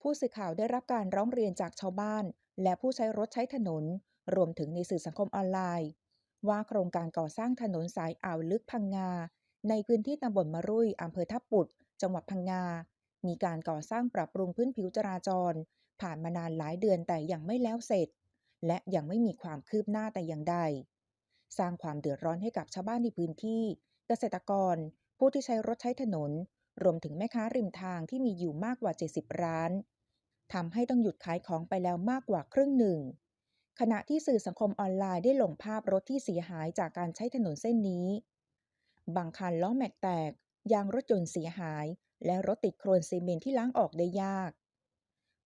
ผู้สื่อข่าวได้รับการร้องเรียนจากชาวบ้าน และผู้ใช้รถใช้ถนน รวมถึงในสื่อสังคมออนไลน์ ว่าโครงการก่อสร้างถนนสายอ่าวลึกพังงา ในพื้นที่ตำบลมะรุยอำเภอทับปุด จังหวัดพังงา มีการก่อสร้างปรับปรุงพื้นผิวจราจร ผ่านมานานหลายเดือนแต่ยังไม่แล้วเสร็จ และยังไม่มีความคืบหน้าแต่อย่างใด สร้างความเดือดร้อนให้กับชาวบ้านในพื้นที่ เกษตรกร ผู้ที่ใช้รถใช้ถนน รวมถึงแม่ค้าริมทางที่มีอยู่มากกว่า 70 ร้านทำให้ต้องหยุดขายของไปแล้วมากกว่าครึ่งหนึ่ง ขณะที่สื่อสังคมออนไลน์ได้ลงภาพรถที่เสียหายจากการใช้ถนนเส้นนี้ บางคันล้อแม็กแตก ยางรถยนต์เสียหาย และรถติดโครนซีเมนที่ล้างออกได้ยาก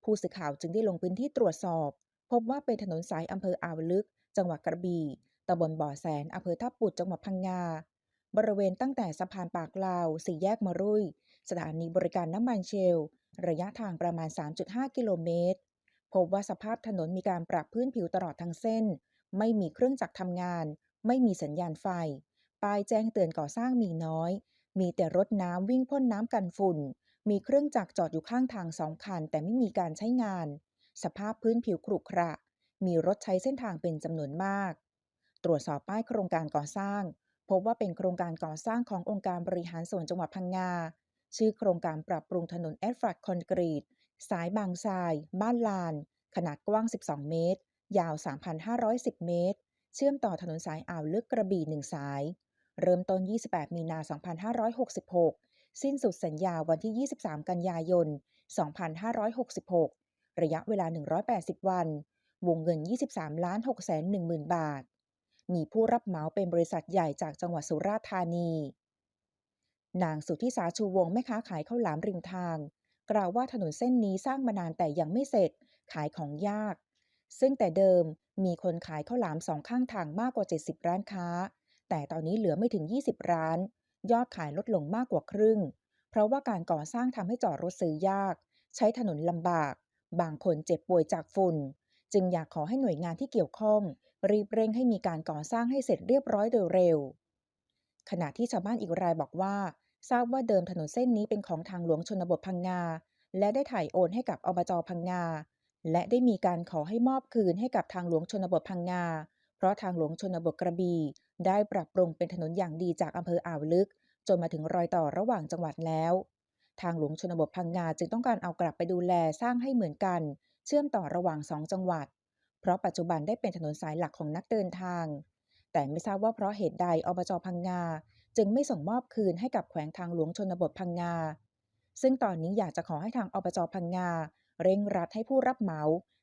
ผู้สื่อข่าวจึงได้ลงพื้นที่ตรวจสอบ พบว่าเป็นถนนสายอำเภออ่าวลึก จังหวัดกระบี่ตำบลบ่อแสนอำเภอทับปุดจังหวัดพังงา บริเวณตั้งแต่สะพานปากลาวสี่แยกมรุย สถานีบริการน้ำมันเชล ระยะทางประมาณ 3.5 กิโลเมตร พบว่าสภาพถนนมีการปรับพื้นผิวตลอดทั้งเส้น ไม่มีเครื่องจักรทำงาน ไม่มีสัญญาณไฟ ป้ายแจ้งเตือนก่อสร้างมีน้อย มีแต่รถน้ำวิ่งพ่นน้ำกันฝุ่น มีเครื่องจักรจอดอยู่ข้างทางสองคัน แต่ไม่มีการใช้งาน สภาพพื้นผิวขรุขระ มีรถใช้เส้นทางเป็นจำนวนมาก ตรวจสอบป้ายโครงการก่อสร้าง พบว่าเป็นโครงการก่อสร้างขององค์การบริหารส่วนจังหวัดพังงา ชื่อโครงการปรับปรุงถนนแอสฟัลต์คอนกรีต สายบางทราย บ้านลาน ขนาดกว้าง 12 เมตร ยาว 3,510 เมตร เชื่อมต่อถนนสายอ่าวลึกกระบี่หนึ่งสาย เริ่มต้น 28 มีนา 2566 สิ้นสุดสัญญาวันที่ 23 กันยายน 2566 ระยะเวลา 180 วัน วงเงิน 23 ล้าน6 1 0 0 0 0 บาท มีผู้รับเหมาเป็นบริษัทใหญ่จากจังหวัดสุราษฎร์ธานี นางสุทธิสาชูวงแม่ค้าขายข้าวหลามริมทาง กล่าวว่าถนนเส้นนี้สร้างมานานแต่ยังไม่เสร็จ ขายของยาก ซึ่งแต่เดิมมีคนขายข้าวหลามสองข้างทางมากกว่า 70 ร้านค้า แต่ตอนนี้เหลือไม่ถึง 20 ร้าน ยอดขายลดลงมากกว่าครึ่ง เพราะว่าการก่อสร้างทำให้จอดรถซื้อยาก ใช้ถนนลำบาก บางคนเจ็บป่วยจากฝุ่น จึงอยากขอให้หน่วยงานที่เกี่ยวข้อง รีบเร่งให้มีการก่อสร้างให้เสร็จเรียบร้อยโดยเร็ว ขณะที่ชาวบ้านอีกรายบอกว่า ทราบว่าเดิมถนนเส้นนี้เป็นของทางหลวงชนบทพังงา และได้ถ่ายโอนให้กับอบจพังงา และได้มีการขอให้มอบคืนให้กับทางหลวงชนบทพังงา เพราะทางหลวงชนบทกระบี่ได้ปรับปรุงเป็นถนนอย่างดีจากอำเภออ่าวลึก จนมาถึงรอยต่อระหว่างจังหวัดแล้ว ทางหลวงชนบทพังงาจึงต้องการเอากลับไปดูแลสร้างให้เหมือนกัน เชื่อมต่อระหว่างสองจังหวัด เพราะปัจจุบันได้เป็นถนนสายหลักของนักเดินทาง แต่ไม่ทราบว่าเพราะเหตุใดอบจพังงา จึงไม่ส่งมอบคืนให้กับแขวงทางหลวงชนบทพังงา ซึ่งตอนนี้อยากจะขอให้ทางอบจพังงา เร่งรัดให้ผู้รับเหมา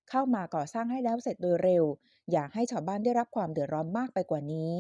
เข้ามาก่อสร้างให้แล้วเสร็จโดยเร็ว อย่าให้ชาวบ้านได้รับความเดือดร้อนมากไปกว่านี้